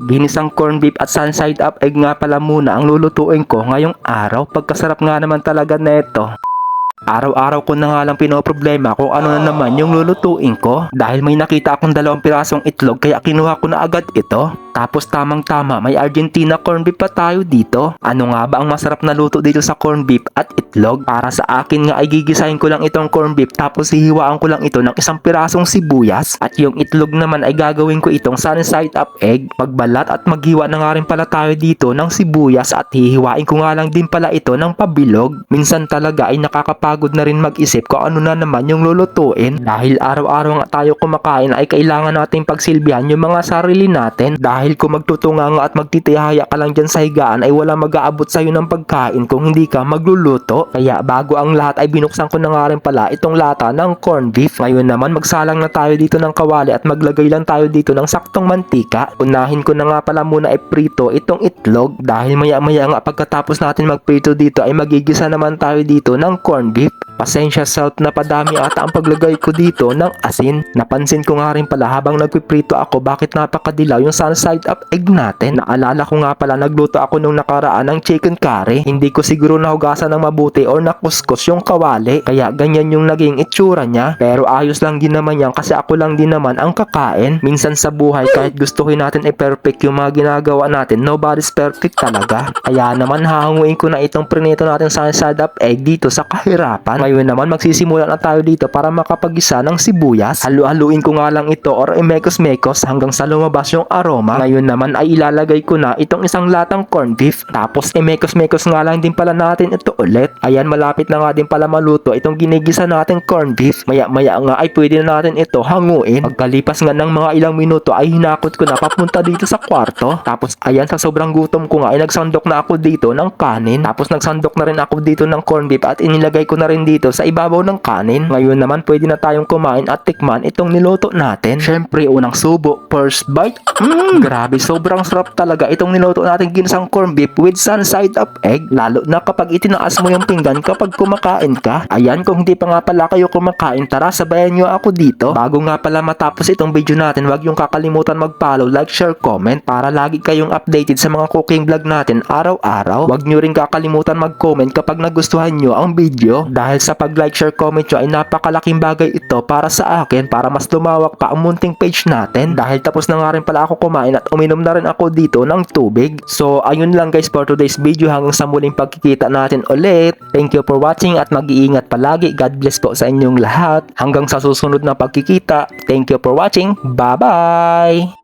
Ginisang corn beef at sun side up egg nga pala muna ang lulutuin ko ngayong araw. Pagkasarap nga naman talaga neto. Araw-araw ko na nga lang pinoproblema kung ano na naman yung lulutuin ko dahil may nakita akong dalawang pirasong itlog kaya kinuha ko na agad ito. Tapos tamang tama may Argentina corn beef pa tayo dito. Ano nga ba ang masarap na luto dito sa corn beef at itlog? Para sa akin nga ay gigisahin ko lang itong corn beef tapos hihiwaan ko lang ito ng isang pirasong sibuyas at yung itlog naman ay gagawin ko itong sun side up egg. Magbalat at maghiwa na nga rin pala tayo dito ng sibuyas at hihiwain ko nga lang din pala ito ng pabilog. Minsan talaga ay nakakapagod na rin mag-isip kung ano na naman yung lulutuin dahil araw-araw nga tayo kumakain ay kailangan nating pagsilbihan yung mga sarili natin dahil kung magtutunga nga at magtitihaya ka lang dyan sa higaan ay wala mag-aabot sa'yo ng pagkain kung hindi ka magluluto. Kaya bago ang lahat ay binuksan ko na nga rin pala itong lata ng corn beef. Ngayon naman magsalang na tayo dito ng kawali at maglagay lang tayo dito ng saktong mantika. Unahin ko na nga pala muna ay prito itong itlog dahil maya maya nga pagkatapos natin magprito dito ay magigisa naman tayo dito ng corn beef. Pasensya salt na padami ata ang paglagay ko dito ng asin. Napansin ko nga rin pala habang nagpiprito ako bakit napakadilaw yung sun side up egg natin. Naalala ko nga pala nagluto ako nung nakaraan ng chicken curry. Hindi ko siguro nahugasan ng mabuti or nakuskus yung kawali. Kaya ganyan yung naging itsura niya. Pero ayos lang din naman yan kasi ako lang din naman ang kakain. Minsan sa buhay kahit gustuhin natin i-perfect yung mga ginagawa natin, nobody's perfect talaga. Kaya naman hahanguin ko na itong prinito natin sun side up egg dito sa kahirapan. Ngayon naman magsisimula na tayo dito para makapagisa ng sibuyas. Halu-haluin ko nga lang ito or imekos-mekos hanggang sa lumabas yung aroma. Ngayon naman ay ilalagay ko na itong isang latang corn beef. Tapos imekos-mekos nga lang din pala natin ito ulit. Ayan malapit na nga din pala maluto itong ginigisa natin corn beef. Maya-maya nga ay pwede na natin ito hanguin. Pagkalipas nga ng mga ilang minuto ay hinakot ko na papunta dito sa kwarto. Tapos ayan sa sobrang gutom ko nga ay nagsandok na ako dito ng kanin. Tapos nagsandok na rin ako dito ng corn beef at inilagay ko na rin dito sa ibabaw ng kanin. Ngayon naman pwede na tayong kumain at tikman itong niluto natin. Syempre unang subo, first bite. Mmm, grabe sobrang sarap talaga itong niluto natin ginsang corn beef with sun side up egg. Lalo na kapag itinaas mo yung pinggan kapag kumakain ka. Ayan kung hindi pa nga pala kayo kumakain, tara sabayan nyo ako dito. Bago nga pala matapos itong video natin, wag yung kakalimutan mag-follow, like, share, comment para lagi kayong updated sa mga cooking vlog natin araw-araw. Wag nyo rin kakalimutan mag-comment kapag nagustuhan nyo ang video dahil sa pag-like, share, comment nyo ay napakalaking bagay ito para sa akin para mas lumawak pa ang munting page natin dahil tapos na nga rin pala ako kumain at uminom na rin ako dito ng tubig. So ayun lang guys for today's video hanggang sa muling pagkikita natin ulit. Thank you for watching at mag-iingat palagi. God bless po sa inyong lahat. Hanggang sa susunod na pagkikita. Thank you for watching. Bye-bye!